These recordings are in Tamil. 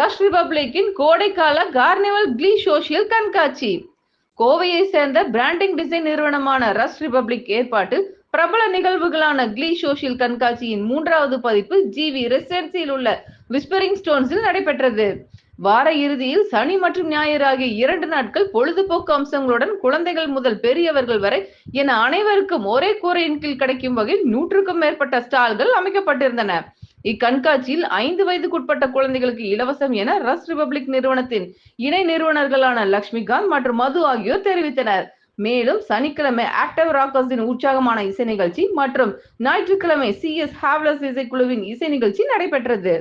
ரஷ் ரிபப்ளிக்கின் கோடைக்கால கார்னிவல் க்ளீ சோஷியல் கண்காட்சி. கோவையை சேர்ந்த பிராண்டிங் டிசைன் நிறுவனமான ரஷ் ரிபப்ளிக் ஏற்பாட்டில் பிரபல நிகழ்வுகளான க்ளீ சோஷியல் கண்காட்சியின் மூன்றாவது பதிப்பு ஜிவி ரெசிடென்சியில் உள்ள விஸ்பரிங் ஸ்டோன்ஸில் நடைபெற்றது. வார இறுதியில் சனி மற்றும் ஞாயிறு ஆகிய இரண்டு நாட்கள் பொழுதுபோக்கு அம்சங்களுடன் குழந்தைகள் முதல் பெரியவர்கள் வரை என அனைவருக்கும் ஒரே கூரையின் கீழ் கிடைக்கும் வகையில் நூற்றுக்கும் மேற்பட்ட ஸ்டால்கள் அமைக்கப்பட்டிருந்தன. இக்கண்காட்சியில் ஐந்து வயதுக்குட்பட்ட குழந்தைகளுக்கு இலவசம் என ரஸ் ரிபப்ளிக் நிறுவனத்தின் இணை நிறுவனர்களான லக்ஷ்மிகாந்த் மற்றும் மது ஆகியோர் தெரிவித்தனர். மேலும் சனிக்கிழமை ஆக்டிவ் ராக்கர்ஸின் உற்சாகமான இசை நிகழ்ச்சி மற்றும் ஞாயிற்றுக்கிழமை சி எஸ் ஹாவ்லஸ் இசைக்குழுவின் இசை நிகழ்ச்சி நடைபெற்றது.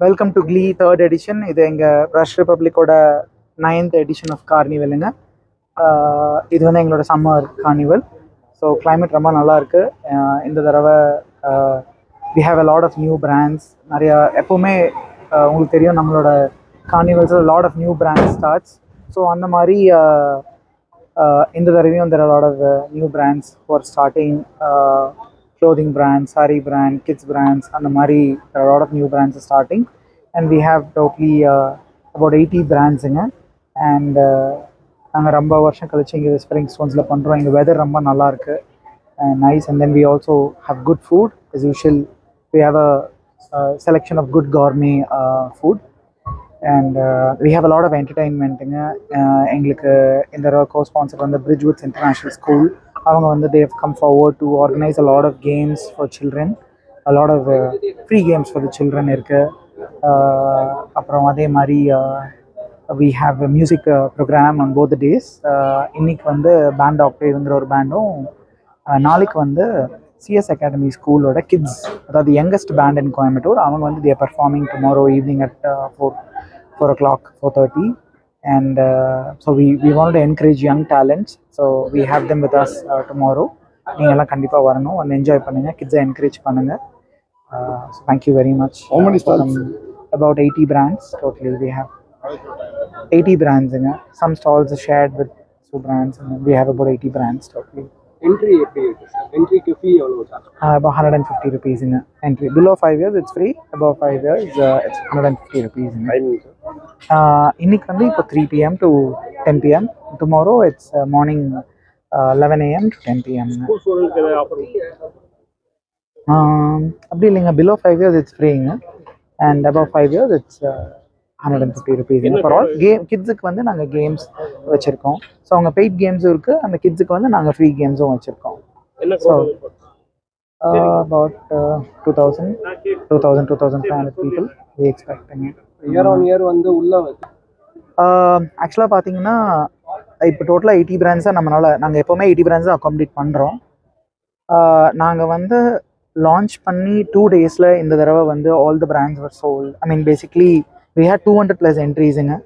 Welcome to Klee third edition இது எங்கள் ரஷ் ரிப்பப்ளிக்கோட நைன்த் எடிஷன் ஆஃப் கார்னிவலுங்க இது வந்து எங்களோட சம்மர் கார்னிவல் ஸோ கிளைமேட் ரொம்ப நல்லாயிருக்கு இந்த தடவை we have a lot of new brands நிறையா எப்போவுமே உங்களுக்கு தெரியும் நம்மளோட carnivals lot of new brand starts so அந்த மாதிரி இந்த தடவையும் there lot of new brands for starting brands for starting uh, clothing brands, saree brand, kids brands அந்த மாதிரி there are a lot of new brands starting and we have totally uh, about 80 brandsங்க and நாங்கள் ரொம்ப வருஷம் கழிச்சு இங்கே ஸ்ப்ரிங் ஸ்டோன்ஸில் பண்ணுறோம் இங்கே வெதர் ரொம்ப நல்லா இருக்கு nice and then we also have good food as usual we have a uh, selection of good gourmet uh, food and we have a lot of என்டர்டைன்மெண்ட்டுங்க எங்களுக்கு இந்த தடவை கோ ஸ்பான்சர் வந்து பிரிட்ஜ்வுட்ஸ் இன்டர்நேஷ்னல் ஸ்கூல் அவங்க வந்து they come forward to organise a lot of games for children a lot of free games for the children இருக்குது அப்புறம் அதே மாதிரி we have music programme on both days இன்னைக்கு வந்து பேண்ட் ஆக்டேவ்ங்கிற ஒரு பேண்டும் நாளைக்கு வந்து சிஎஸ் அகாடமி ஸ்கூலோட கிட்ஸ் அதாவது யங்கஸ்ட் பேண்ட் இன் கோயம்புத்தூர் அவங்க வந்து there performing tomorrow evening at four four o'clock four thirty And so we we want encourage young talents so we have them with us tomorrow நீங்கள் எல்லாம் கண்டிப்பாக வரணும் வந்து என்ஜாய் பண்ணுங்கள் கிட்ஸை என்கரேஜ் பண்ணுங்கள் so thank you very much How many stalls? about 80 brands totally we have 80 brands in it some stalls are shared with two brands and then we have about 80 brands totally entry எப்படி இருக்கு சார் என்ட்ரிக்கு ஃபீ எவ்வளோ charge uh, about 150 rupees in it. entry below 5 years it's free above 5 years uh, it's 150 இன்னைக்கு வந்து இப்போ three PM to ten PM tomorrow it's morning eleven AM to ten PM அப்படி இல்லைங்க. Below five years it's ஃப்ரீங்க and above five years it's hundred and fifty rupees for all game கிட்ஸுக்கு வந்து நாங்கள் கேம்ஸ் வச்சுருக்கோம். ஸோ அவங்க பெய்ட் கேம்ஸும் இருக்குது அந்த கிட்ஸுக்கு வந்து நாங்கள் ஃப்ரீ கேம்ஸும் வச்சுருக்கோம். Crowd about two thousand two thousand two thousand five hundred people we எக்ஸ்பெக்டிங்க year on year வந்து உள்ள ஆக்சுவலாக பார்த்தீங்கன்னா இப்போ டோட்டலாக எயிட்டி பிராண்ட்ஸாக நம்மளால் நாங்கள் எப்போவுமே எயிட்டி பிராண்ட்ஸாக அக்காமடேட் பண்ணுறோம் நாங்கள் வந்து லான்ச் பண்ணி டூ டேஸில் இந்த தடவை வந்து all the brands were sold I mean basically we had two hundred plus என்ட்ரிஸுங்க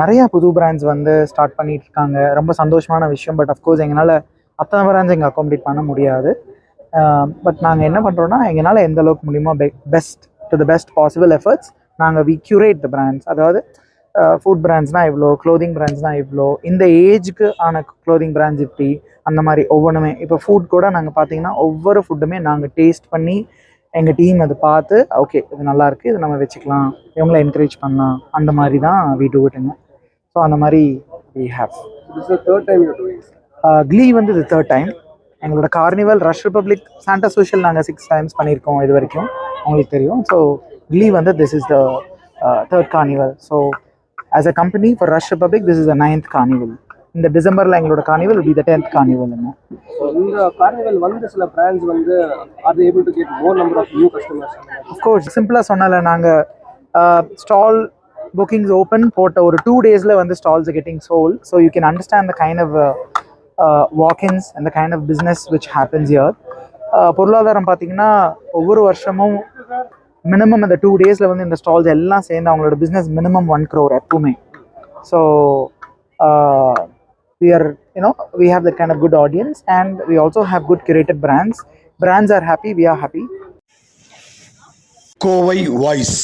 நிறையா புது பிராண்ட்ஸ் வந்து ஸ்டார்ட் பண்ணிட்டு இருக்காங்க. ரொம்ப சந்தோஷமான விஷயம். பட் அஃப்கோர்ஸ் எங்களால் அத்தனை பிராண்ட்ஸ் எங்கள் அக்காமடேட் பண்ண முடியாது. பட் நாங்கள் என்ன பண்ணுறோன்னா எங்களால் எந்த அளவுக்கு முடியுமோ best to the best possible efforts நாங்கள் வி curate த பிராண்ட்ஸ் அதாவது ஃபுட் பிராண்ட்ஸ்னால் இவ்வளோ க்ளோதிங் பிராண்ட்ஸ்னால் இவ்வளோ இந்த ஏஜ்க்கு ஆன க்ளோதிங் பிராண்ட்ஸ் இப்படி அந்த மாதிரி ஒவ்வொன்றுமே இப்போ ஃபுட் கூட நாங்கள் பார்த்தீங்கன்னா ஒவ்வொரு ஃபுட்டுமே நாங்கள் டேஸ்ட் பண்ணி எங்கள் டீம் அதை பார்த்து ஓகே இது நல்லா இருக்கு இது நம்ம வச்சுக்கலாம் இவங்கள என்கரேஜ் பண்ணலாம் அந்த மாதிரி தான் வி டூ இட்டுங்க ஸோ அந்த மாதிரி we have third time Klee வந்து இது தேர்ட் டைம் எங்களோட carnival rush republic Santa social நாங்கள் சிக்ஸ் டைம்ஸ் பண்ணியிருக்கோம் இது வரைக்கும். உங்களுக்கு தெரியும். ஸோ க்ளீ வந்து this is the third carnival so as a company for rush republic this is the ninth carnival இந்த டிசம்பரில் எங்களோட கார்னிவல் பி த டென்த் கார்னிவல்ங்க ஸோ இந்த கார்னிவல் வந்து சில பிராண்ட்ஸ் வந்து are able to get more number of new customers of course சிம்பிளாக சொன்னால நாங்கள் ஸ்டால் bookings open போட்ட ஒரு டூ டேஸில் வந்து stalls getting sold so you can understand the kind of walk-ins அந்த kind of business which happens year பொருளாதாரம் பார்த்தீங்கன்னா ஒவ்வொரு வருஷமும் மினிமம் இந்த டூ டேஸில் வந்து இந்த ஸ்டால்ஸ் எல்லாம் சேர்ந்து அவங்களோட பிஸ்னஸ் மினிமம் ஒன் க்ரோர் எப்பவுமே so we are you know we have that kind of good audience and we also have good curated brands brands are happy we are happy Kovai voice